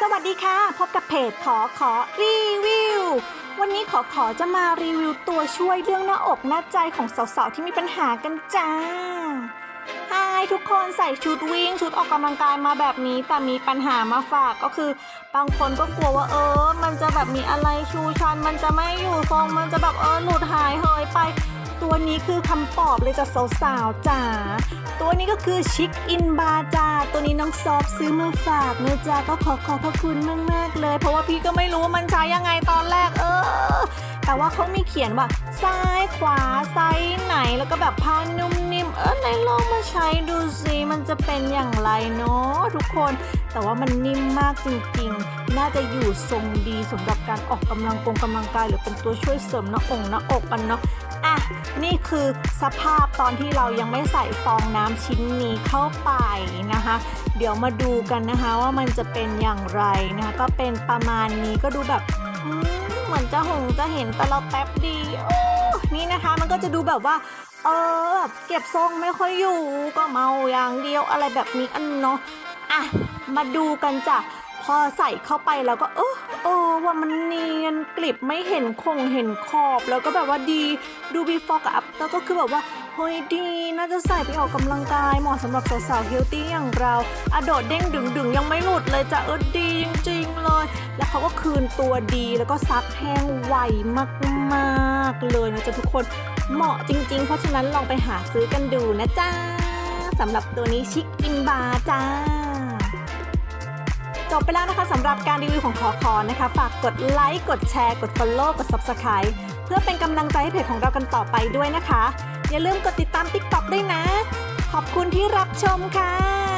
สวัสดีค่ะ พบกับเพจขอขอรีวิว วันนี้ขอขอจะมารีวิวตัวช่วยเรื่องหน้าอกหน้าใจของสาวๆที่มีปัญหากันจ้าฮายทุกคนใส่ชุดวิ่งชุดออกกำลังกายมาแบบนี้ แต่มีปัญหามาฝากก็คือ บางคนก็กลัวว่าเออ มันจะแบบมีอะไรชูชัน มันจะไม่อยู่ทรงมันจะแบบเออหลุดหายเหยไป ตัวนี้คือคำตอบเลยจ้ะสาวๆจ๋าตัวนี้ก็คือชิคอินบาจ้าตัวนี้น้องซอฟซื้อมาฝากนะจ๊ะก็ขอขอบพระคุณมากๆเลย เพราะว่าพี่ก็ไม่รู้ว่ามันใช้ยังไงตอนแรกเออ แต่ว่าเขามีเขียนว่าซ้ายขวาไซส์ไหนแล้วก็แบบผ้านุ่มนิ่มเออไหนลองมาใช้ดูสิมันจะเป็นอย่างไรเนาะทุกคน แต่ว่ามันนิ่มมากจริงๆ น่าจะอยู่ทรงดีสำหรับการออกกำลังกงกำลังกายหรือเป็นตัวช่วยเสริมหน้าอกหน้าอกกันเนาะ อะ นี่คือสภาพตอนที่เรายังไม่ใส่ฟองน้ำชิ้นนี้เข้าไปนะคะ เดี๋ยวมาดูกันนะคะว่ามันจะเป็นอย่างไรนะคะ ก็เป็นประมาณนี้ก็ดูแบบเหมือนจะหงจะเห็นแต่เราแป๊บดีโอ้นี่นะคะมันก็จะดูแบบว่า เออแบบเก็บทรงไม่ค่อยอยู่ก็เมาอย่างเดียวอะไรแบบนี้อันเนาะอะมาดูกันจ้ะพอใส่เข้าไปแล้วก็เออ ลิบไม่เห็นคงเห็นขอบ แล้วก็แบบว่าดีดู before กับ after ก็คือแบบว่าเฮ้ยดีน่าจะใส่ไปออกกำลังกายเหมาะสำหรับสาวๆเฮลตี้อย่างเราอะโดดเด้งดึงดึงยังไม่หลุดเลยจ้ะเออดีจริงๆเลย แล้วเขาก็คืนตัวดีแล้วก็ซักแห้งไวมากๆเลยนะจ๊ะทุกคนเหมาะจริง ๆ เพราะฉะนั้นลองไปหาซื้อกันดูนะจ๊ะสำหรับตัวนี้ชิคอินบาร์จ้า จบไปแล้วนะคะสำหรับการรีวิวของขอคอนะคะ ฝากกดไลค์กดแชร์ กด Follow กด Subscribe เพื่อเป็นกำลังใจให้เพจของเรากันต่อไปด้วยนะคะ อย่าลืมกดติดตาม TikTok ด้วยนะ ขอบคุณที่รับชมค่ะ